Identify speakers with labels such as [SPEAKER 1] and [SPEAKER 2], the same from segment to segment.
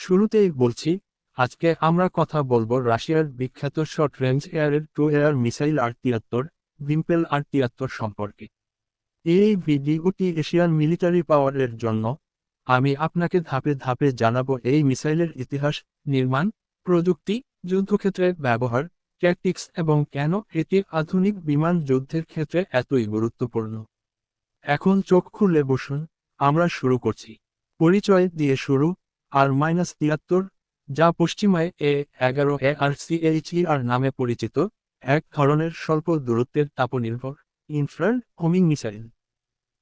[SPEAKER 1] শুরুতেই বলছি, আজকে আমরা কথা বলব রাশিয়ার বিখ্যাত শর্ট রেঞ্জ এয়ারের টু এয়ার মিসাইল আর তিয়াত্তর ভিম্পেল আর তিয়াত্তর সম্পর্কে। এই ভিডিওটি এশিয়ান মিলিটারি পাওয়ারের জন্য। আমি আপনাকে ধাপে ধাপে জানাব এই মিসাইলের ইতিহাস, নির্মাণ, প্রযুক্তি, যুদ্ধক্ষেত্রে ব্যবহার ট্যাকটিক্স এবং কেন এটি আধুনিক বিমান যুদ্ধের ক্ষেত্রে এতই গুরুত্বপূর্ণ। এখন চোখ খুলে বসুন, আমরা শুরু করছি। পরিচয় দিয়ে শুরু আর মাইনাস তিয়াত্তর, যা পশ্চিমায় এ এগারো এ আর আর নামে পরিচিত, এক ধরনের স্বল্প দূরত্বের তাপনির্ভর, ইনফ্রারেড হোমিং মিসাইল।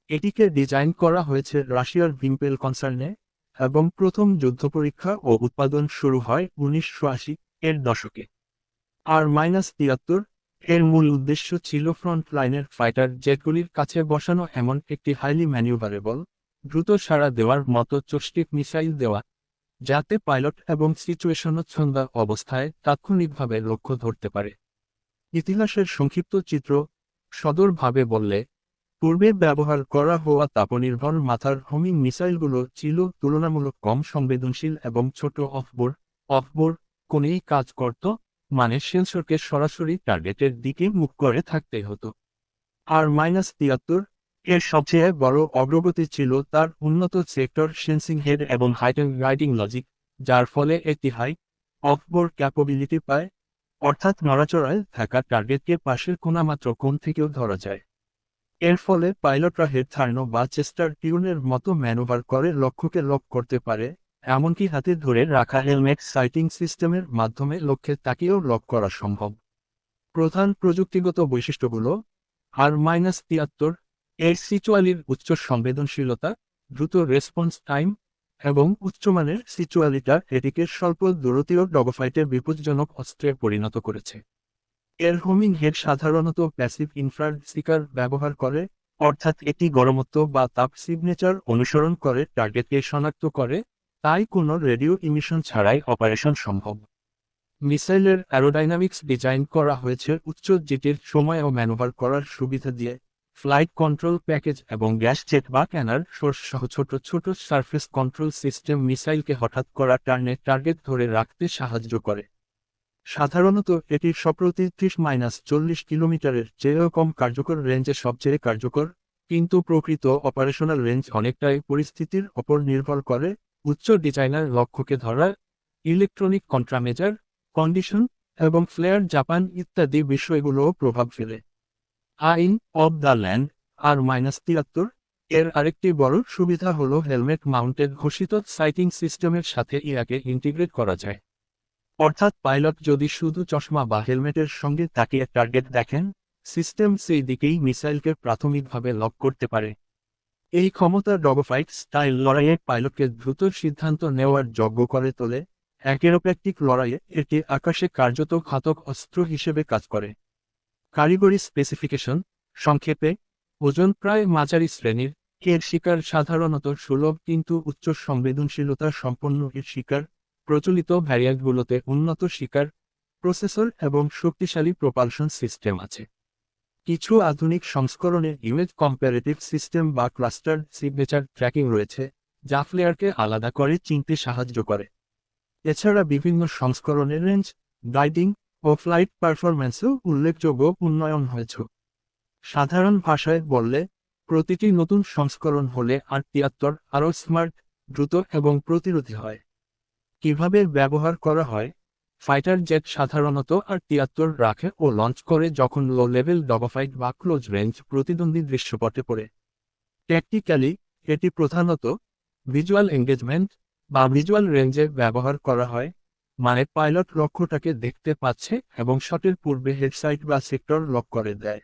[SPEAKER 1] এটিকে ডিজাইন করা হয়েছে রাশিয়ার ভিম্পেল কনসার্নে এবং প্রথম যুদ্ধ পরীক্ষা ও উৎপাদন শুরু হয় উনিশশো আশি এর দশকে। আর মাইনাস তিয়াত্তর, এর মূল উদ্দেশ্য ছিল ফ্রন্ট লাইনের ফাইটার জেটগুলির কাছে বসানো এমন একটি হাইলি ম্যানিউভারেবল দ্রুত সাড়া দেওয়ার মতো চষ্টিক মিসাইল দেওয়া। যাতে পাইলট এবং সিচুয়েশনচ্ছন্দা অবস্থায় তাৎক্ষণিকভাবে লক্ষ্য ধরতে পারে। ইতিহাসের সংক্ষিপ্ত চিত্র সদরভাবে বললে, পূর্বে ব্যবহার করা হওয়া তাপনির্ভর মাথার হোমিং মিসাইলগুলো ছিল তুলনামূলক কম সংবেদনশীল এবং ছোট অফবোর। অফবোর কোনেই কাজ করত মানে সেন্সরকে সরাসরি টার্গেটের দিকে মুখ করে থাকতে হতো। আর মাইনাস তিয়াত্তর এর সবচেয়ে বড় অগ্রগতি ছিল তার উন্নত সেক্টর সেন্সিং হেড এবং হাইটেন রাইডিং লজিক, যার ফলে একটি হাই অফবোর ক্যাপাবিলিটি পায়, অর্থাৎ নড়াচড়ায় থাকা টার্গেটকে পাশের কোনামাত্র কোণ থেকেও ধরা যায়। এর ফলে পাইলটরা হেড থার্নো বা চেস্টার টিউনের মতো ম্যানোভার করে লক্ষ্যকে লক করতে পারে, এমনকি হাতে ধরে রাখা হেলমেট সাইটিং সিস্টেমের মাধ্যমে লক্ষ্যে তাকেও লক করা সম্ভব। প্রধান প্রযুক্তিগত বৈশিষ্ট্যগুলো, আর মাইনাস তিয়াত্তর এর সিচুয়ালির উচ্চ সংবেদনশীলতা, দ্রুত রেসপন্স টাইম, এবং উচ্চমানের সিচুয়ালিটা এটিকে স্বল্প দূরতীয় ডগফাইটের বিপজ্জনক অস্ত্রে পরিণত করেছে। এর হোমিং হেড সাধারণত প্যাসিভ ইনফ্রারেড সিকার ব্যবহার করে, অর্থাৎ এটি গরমত্ব বা তাপ সিগনেচার অনুসরণ করে, টার্গেটকে শনাক্ত করে, তাই কোনো রেডিও ইমিশন ছাড়াই অপারেশন সম্ভব। মিসাইলের অ্যারোডাইনামিক্স ডিজাইন করা হয়েছে উচ্চ জিটির সময় ও ম্যানোভার করার সুবিধা দিয়ে। ফ্লাইট কন্ট্রোল প্যাকেজ এবং গ্যাস জেট বা ক্যানার সোর্স সহ ছোট ছোট সার্ফেস কন্ট্রোল সিস্টেম মিসাইলকে হঠাৎ করা টার্নে টার্গেট ধরে রাখতে সাহায্য করে। সাধারণত এটি সপ্রতি ত্রিশ মাইনাস চল্লিশ কিলোমিটারের চেয়েও কম কার্যকর রেঞ্জে সবচেয়ে কার্যকর, কিন্তু প্রকৃত অপারেশনাল রেঞ্জ অনেকটাই পরিস্থিতির ওপর নির্ভর করে, উচ্চ ডিজাইনার লক্ষ্যকে ধরা, ইলেকট্রনিক কন্ট্রামেজার, কন্ডিশন এবং ফ্লেয়ার জাপান ইত্যাদি বিষয়গুলোও প্রভাব ফেলে। আইন of the land, R minus তিয়াত্তর। এর আরেকটি বড় সুবিধা হল হেলমেট মাউন্টেড ঘোষিত সাইটিং সিস্টেমের সাথে ইয়াকে ইন্টিগ্রেট করা যায়। অর্থাৎ পাইলট যদি শুধু চশমা বা হেলমেটের সঙ্গে তাকিয়ে টার্গেট দেখেন, সিস্টেম সেই দিকেই মিসাইলকে প্রাথমিকভাবে লক করতে পারে। এই ক্ষমতা ডগফাইট স্টাইল লড়াইয়ে পাইলটকে দ্রুত সিদ্ধান্ত নেওয়ার যোগ্য করে তোলে। অ্যাকেরোপ্যাক্টিক লড়াইয়ে এটি আকাশে কার্যত ঘাতক অস্ত্র হিসেবে কাজ করে। কারিগরি স্পেসিফিকেশন সংক্ষেপে, ওজন প্রায় মাঝারি শ্রেণির, এর শিকার সাধারণত সুলভ কিন্তু উচ্চ সংবেদনশীলতা সম্পন্ন এর শিকার, প্রচলিত ভ্যারিয়ান্টগুলোতে উন্নত শিকার প্রসেসর এবং শক্তিশালী প্রপালশন সিস্টেম আছে। কিছু আধুনিক সংস্করণে ইমেজ কম্পারেটিভ সিস্টেম বা ক্লাস্টার সিগনেচার ট্র্যাকিং রয়েছে, যা ফ্লেয়ারকে আলাদা করে চিনতে সাহায্য করে। এছাড়া বিভিন্ন সংস্করণের রেঞ্জ গাইডিং ও ফ্লাইট পারফরম্যান্সেও উল্লেখযোগ্য উন্নয়ন হয়েছে। সাধারণ ভাষায় বললে, প্রতিটি নতুন সংস্করণ হলে আর তিয়াত্তর আরও স্মার্ট দ্রুত এবং প্রতিরোধী হয়। কীভাবে ব্যবহার করা হয়? ফাইটার জেট সাধারণত আর তিয়াত্তর রাখে ও লঞ্চ করে যখন লো লেভেল ডগফাইট বা ক্লোজ রেঞ্জ প্রতিদ্বন্দ্বী দৃশ্যপটে পড়ে। ট্যাকটিক্যালি এটি প্রধানত ভিজুয়াল এঙ্গেজমেন্ট বা ভিজুয়াল রেঞ্জে ব্যবহার করা হয়। মানে পাইলট লক্ষ্যটাকে দেখতে পাচ্ছে এবং শটের পূর্বে হেডসাইট বা সেক্টর লক করে দেয়।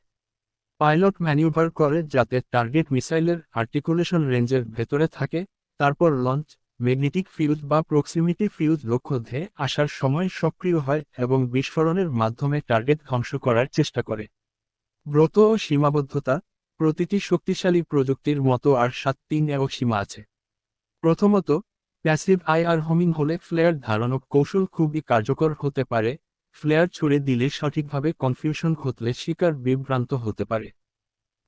[SPEAKER 1] পাইলট ম্যানিউভার করে যাতে টার্গেট মিসাইলের আর্টিকুলেশন রেঞ্জের ভেতরে থাকে, তারপর লঞ্চ, ম্যাগনেটিক ফিউজ বা প্রক্সিমিটি ফিউজ লক্ষ্য ধেয়ে আসার সময় সক্রিয় হয় এবং বিস্ফোরণের মাধ্যমে টার্গেট ধ্বংস করার চেষ্টা করে। ব্রত ও সীমাবদ্ধতা, প্রতিটি শক্তিশালী প্রযুক্তির মতো আর সাত তিন এবং সীমা আছে। প্রথমত প্যাসিভ আইআর হোমিং হলে ফ্লেয়ার ধারণক কৌশল খুবই কার্যকর হতে পারে। ফ্লেয়ার ছুড়ে দিলে সঠিকভাবে কনফিউশন ঘটলে শিকার বিভ্রান্ত হতে পারে।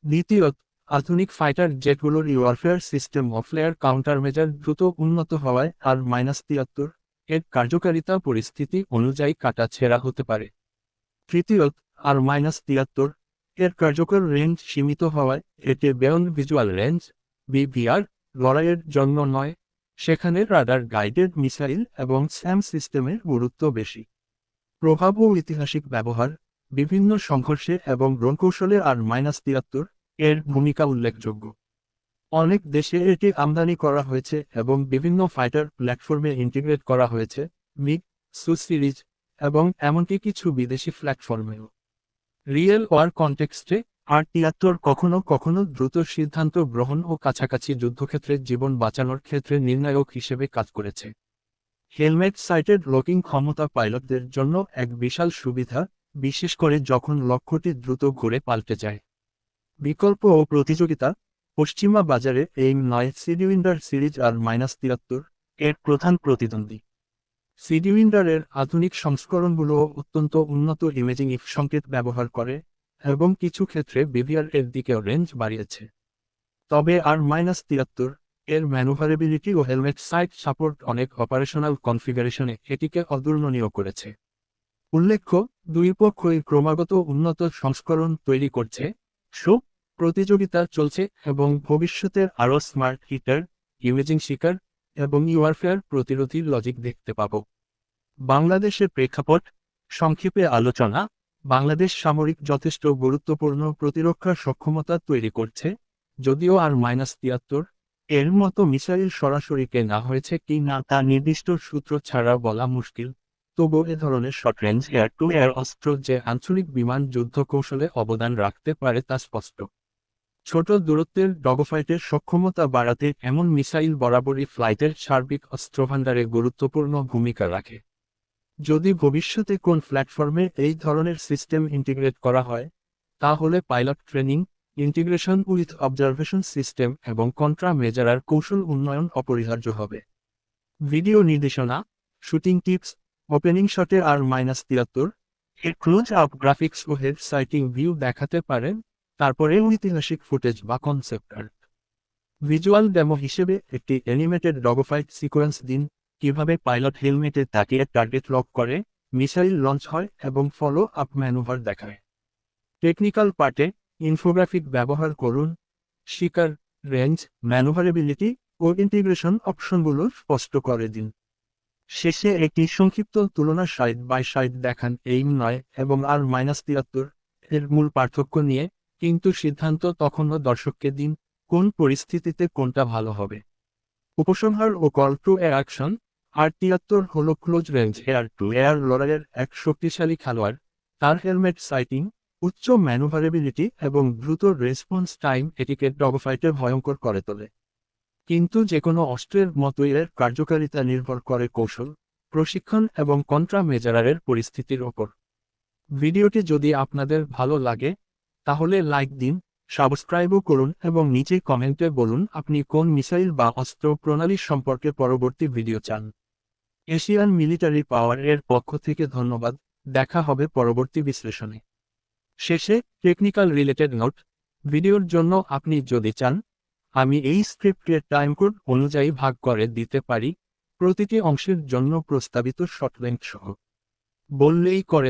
[SPEAKER 1] দ্বিতীয়ত, আধুনিক fighter জেটগুলোর warfare system of layer countermeasure দ্রুত উন্নত হওয়ায় আর মাইনাস তিয়াত্তর এর কার্যকারিতা পরিস্থিতি অনুযায়ী কাটা ছেঁড়া হতে পারে। তৃতীয়ত, আর মাইনাস তিয়াত্তর এর কার্যকর রেঞ্জ সীমিত হওয়ায় এটি বেয়ন ভিজুয়াল রেঞ্জ বিভিআর লড়াইয়ের জন্য নয়। সেখানে রাডার গাইডেড মিসাইল এবং স্যাম সিস্টেমের গুরুত্ব বেশি। প্রভাব ও ঐতিহাসিক ব্যবহার, বিভিন্ন সংঘর্ষে এবং রণকৌশলে আর মাইনাস তিয়াত্তর এর ভূমিকা উল্লেখযোগ্য। অনেক দেশে এটি আমদানি করা হয়েছে এবং বিভিন্ন ফাইটার প্ল্যাটফর্মে ইন্টিগ্রেট করা হয়েছে, মিগ সু সিরিজ এবং এমনকি কিছু বিদেশি প্ল্যাটফর্মেও। রিয়েল ওয়ার কনটেক্সটে আর তিয়াত্তর কখনো কখনো দ্রুত সিদ্ধান্ত গ্রহণ ও কাছাকাছি যুদ্ধক্ষেত্রে জীবন বাঁচানোর ক্ষেত্রে নির্ণায়ক হিসেবে কাজ করেছে। হেলমেট সাইটেড লকিং ক্ষমতা পাইলটদের জন্য এক বিশাল সুবিধা, বিশেষ করে যখন লক্ষ্যটি দ্রুত ঘুরে পাল্টে যায়। বিকল্প ও প্রতিযোগিতা, পশ্চিমা বাজারে এই নয় সিডিউইন্ডার সিরিজ আর মাইনাস তিয়াত্তর এর প্রধান প্রতিদ্বন্দ্বী। সিডিউইন্ডারের আধুনিক সংস্করণগুলো অত্যন্ত উন্নত ইমেজিং সংকেত ব্যবহার করে এবং কিছু ক্ষেত্রে বিভিআর এর দিকেও রেঞ্জ বাড়িয়েছে। তবে আর মাইনাস তিয়াত্তর, এর ম্যানুভারেবিলিটি ও হেলমেট সাইট সাপোর্ট অনেক অপারেশনাল কনফিগারেশনে এটিকে অতুলনীয় করেছে। উল্লেখ্য, দুই পক্ষই ক্রমাগত উন্নত সংস্করণ তৈরি করছে সো প্রতিযোগিতা চলছে এবং ভবিষ্যতের আরও স্মার্ট হিটার ইমেজিং শিকার এবং ইউআরফেয়ার প্রতিরোধী লজিক দেখতে পাব। বাংলাদেশের প্রেক্ষাপট, সংক্ষেপে আলোচনা বাংলাদেশ সামরিক যথেষ্ট গুরুত্বপূর্ণ প্রতিরক্ষার সক্ষমতা তৈরি করছে, যদিও আর মাইনাস তিয়াত্তর, এর মতো মিসাইল সরাসরি কেনা হয়েছে কি না তা নির্দিষ্ট সূত্র ছাড়া বলা মুশকিল। তবু এ ধরনের short range air to air অস্ত্র যে আঞ্চলিক বিমান যুদ্ধ কৌশলে অবদান রাখতে পারে তা স্পষ্ট। ছোট দূরত্বের ডগফাইটের সক্ষমতা বাড়াতে এমন মিসাইল বরাবরই ফ্লাইটের সার্বিক অস্ত্রভাণ্ডারে গুরুত্বপূর্ণ ভূমিকা রাখে। যদি ভবিষ্যতে কোন প্ল্যাটফর্মে এই ধরনের সিস্টেম ইন্টিগ্রেট করা হয়, তাহলে pilot training integration with observation system এবং কন্ট্রা মেজারার কৌশল উন্নয়ন অপরিহার্য হবে। ভিডিও নির্দেশনা শুটিং টিপস ওপেনিং শটে আর মাইনাস তিয়াত্তর, এর ক্লোজ আপ গ্রাফিক্স ও হেড সাইটিং ভিউ দেখাতে পারেন, তারপরে ঐতিহাসিক ফুটেজ বা কনসেপ্ট আর্ট ভিজুয়াল ডেমো হিসেবে একটি অ্যানিমেটেড ডগোফাইট সিকোয়েন্স দিন কীভাবে পাইলট হেলমেটে তাকিয়ে টার্গেট লক করে, মিসাইল লঞ্চ হয় এবং ফলো আপ ম্যানুভার দেখায়। টেকনিক্যাল পার্টে ইনফোগ্রাফিক ব্যবহার করুন, শিকার রেঞ্জ ম্যানুভারেবিলিটি ও ইন্টিগ্রেশন অপশনগুলো স্পষ্ট করে দিন। শেষে একটি সংক্ষিপ্ত তুলনা সাইড বাই সাইড দেখান এইম নয় এবং আর মাইনাস তিয়াত্তর এর মূল পার্থক্য নিয়ে, কিন্তু সিদ্ধান্ত তখনও দর্শককে দিন, কোন পরিস্থিতিতে কোনটা ভালো হবে। উপসংহার ও কল টু অ্যাকশন আর তিয়াত্তর হল close range air to air লড়াইয়ের এক শক্তিশালী খেলোয়াড়। তার হেলমেট সাইটিং উচ্চ ম্যানুভারেবিলিটি এবং দ্রুত রেসপন্স টাইম এটিকে ডগফাইটে ভয়ঙ্কর করে তোলে। কিন্তু যে কোনো অস্ত্রের মতোই এর কার্যকারিতা নির্ভর করে কৌশল, প্রশিক্ষণ এবং কন্ট্রা মেজারারের পরিস্থিতির ওপর। ভিডিওটি যদি আপনাদের ভালো লাগে, তাহলে লাইক দিন সাবস্ক্রাইবও করুন এবং নিচে কমেন্টে বলুন আপনি কোন মিসাইল বা অস্ত্র প্রণালী সম্পর্কে পরবর্তী ভিডিও চান। এশিয়ান মিলিটারি পাওয়ার এর পক্ষ থেকে ধন্যবাদ। দেখা হবে পরবর্তী বিশ্লেষণে। শেষে টেকনিক্যাল রিলেটেড নোট ভিডিওর জন্য আপনি যদি চান, আমি এই স্ক্রিপ্টের টাইম কোড অনুযায়ী ভাগ করে দিতে পারি। প্রতিটি অংশের জন্য প্রস্তাবিত শর্ট লেন্থ সহ। বললেই করে